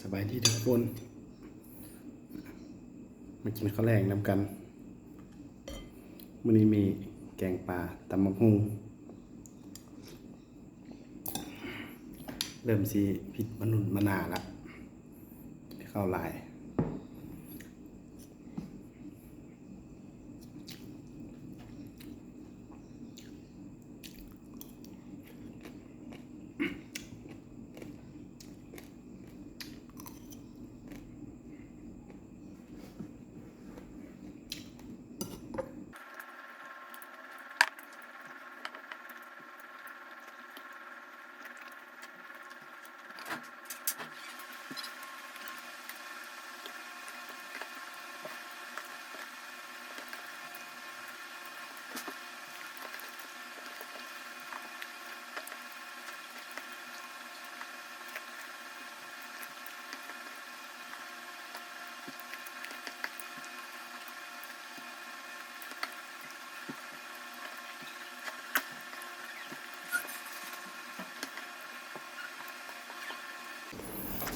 สบายดีทุกคน มากินข้าวแรงนำกันวันนี้มีแกงปลาตำมะฮุงเริ่มสีผิดมนุนมนาละเข้าลาย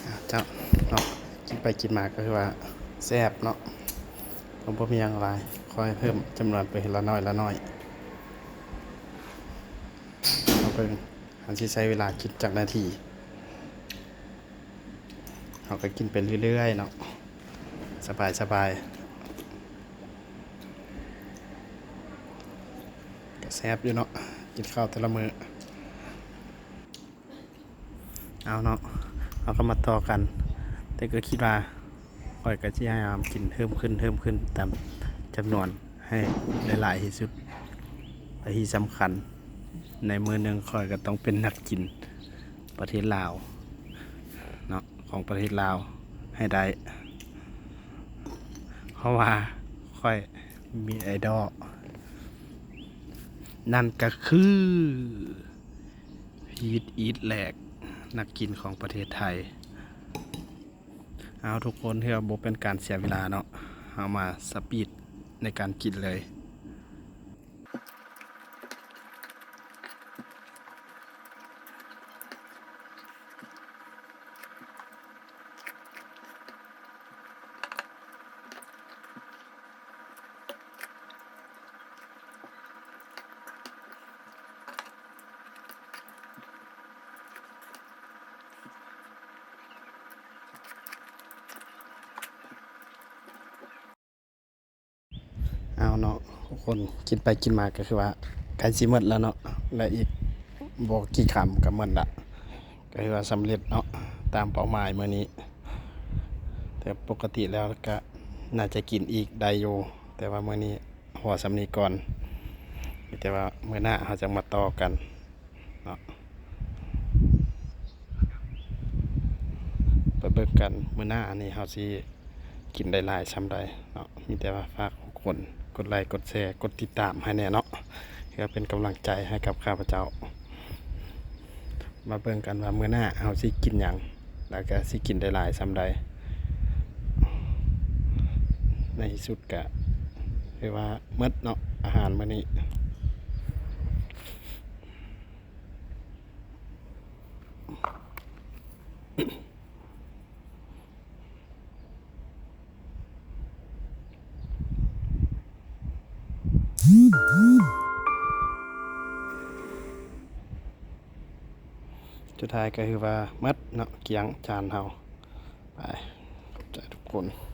อะ เจ้าเนาะกินไปกินมาก็คือว่าแซ่บเนาะผมบ่มีหยังหลายคอยเพิ่มจำนวนไปละน้อยละน้อยเอาเพิ่งอันที่ใช้เวลาคิดจากนาทีเราก็กินไปเรื่อยๆเนาะสบายสบายก็แซ่บอยู่เนาะกินข้าวแต่ละมื้อเอาเนาะ เราก็มาต่อกัน แต่ก็คิดว่าค่อยก็จะพยายามกินเพิ่มขึ้นเพิ่มขึ้นตามจำนวนให้หลายๆที่สุดและที่สำคัญ ในมือหนึ่งค่อยก็ต้องเป็นนักกินประเทศลาวเนาะของประเทศลาวให้ได้ เพราะว่าค่อยมีไอดอลนั่นก็คือพีทอีทแหลก นักกินของประเทศไทย เอาทุกคนเพื่อบบเป็นการเสียเวลาเนาะเอามาสปีดในการกินเลย เนาะคนกินไปกินมาก็คือว่ากล้สิหมดแล้วเนาะและอีกบอกกี่คำก็หมดละก็คือว่าสำเร็จเนาะตามเป้าหมายมื้อนี้ แต่ปกติแล้วก็น่าจะกินอีกได้อยู่แต่ว่ามื้อนี้หัวสำนีก่อนแต่ว่าเมื้อหน้าเราจะมาต่อกันเนาะไปเบิ่งกันเมื้อหน้าอันนี้เราสิกินได้หลายซ้ำใดเนาะมีแต่ว่าฝากคน กดไลค์กดแชร์กดติดตามให้แน่เนาะเพื่อเป็นกำลังใจให้กับข้าพเจ้า มาเบิ่งกันว่ามื้อหน้าเอาสิกินหยังแล้วก็สิกินได้หลายซ้ำใดในที่สุดก็คือว่าเมดเนาะอาหารมื้อนี้ สุดท้ายก็คือว่ามัดเนาะเกียงจานเฮาไปใจทุกคน